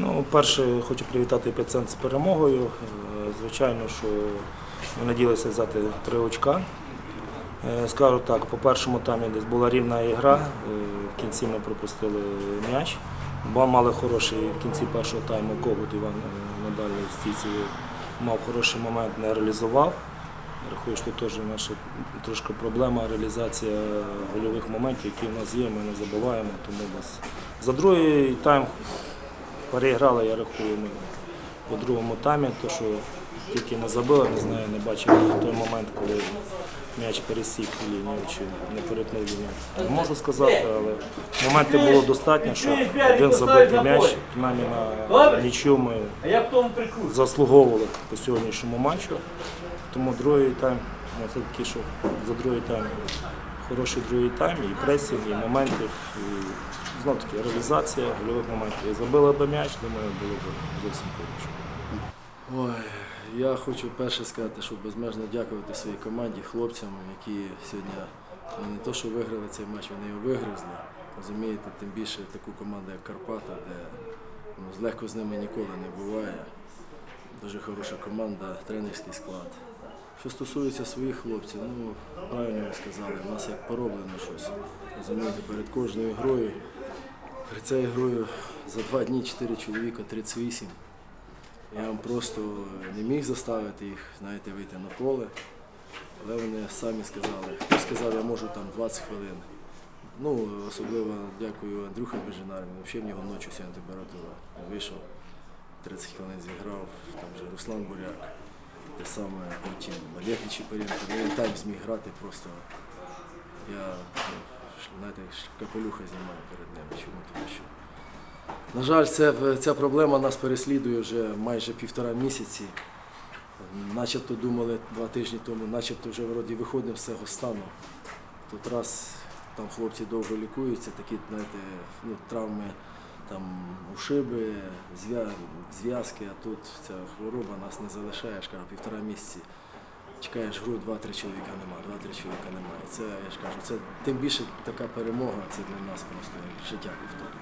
Ну, перше, хочу привітати епіцентр з перемогою. Е, Звичайно, що ми надіялися взяти три очка. Е, Скажу так, по першому таймі десь була рівна ігра, е, в кінці ми пропустили м'яч. Бо мали хороший в кінці першого тайму Когут Іван надалі в стійці мав хороший момент, не реалізував. Рахую, що теж наша трошки проблема реалізація гольових моментів, які в нас є, ми не забуваємо. Тому нас за другий тайм переіграли, я рахую, ми по другому таймі, то що тільки не забили, не знаю, не бачив той момент, коли м'яч пересік лінію чи не перетнув лінію. Не можу сказати, але моментів було достатньо, щоб один забитий м'яч, принаймні на нічю ми заслуговували по сьогоднішньому матчу. Тому другий тайм, ну, це такий, що за другий тайм хороший другий тайм, і пресінг, і моментів, і знов таки реалізація гольових моментів. І забили б м'яч, думаю, було б зовсім по-іншому. Ой, я хочу перше сказати, що безмежно дякувати своїй команді, хлопцям, які сьогодні не то, що виграли цей матч, вони його вигризли. Розумієте, тим більше таку команду, як Карпата, де ну, легко з ними ніколи не буває. Дуже хороша команда, тренерський склад. Що стосується своїх хлопців, ну правильно ви сказали, в нас як пороблено щось. Розумієте, перед кожною грою, перед цією грою за два дні чотири чоловіка, 38. Я вам просто не міг заставити їх, знаєте, вийти на поле. Але вони самі сказали. Хтось сказав, я можу там 20 хвилин. Ну, особливо дякую Андрюхі Бежинарі. Взагалі в нього ночі сьогодні температура. Вийшов, 30 хвилин зіграв, там вже Руслан Буряк, те саме потім Олег Нечіпаренко. Ну, він тайм зміг грати просто. Я, ну, знаєте, капелюха знімаю перед ним. Чому? Тому що на жаль, це, ця проблема нас переслідує вже майже півтора місяці. Начебто думали два тижні тому, начебто вже вроді виходимо з цього стану. Тут раз там хлопці довго лікуються, такі знаєте, ну, травми, там ушиби, зв'я- зв'язки, а тут ця хвороба нас не залишає, я півтора місяці. Чекаєш гру, два-три чоловіка нема, два-три чоловіка немає. Це я ж кажу, це тим більше така перемога, це для нас просто життя ковток.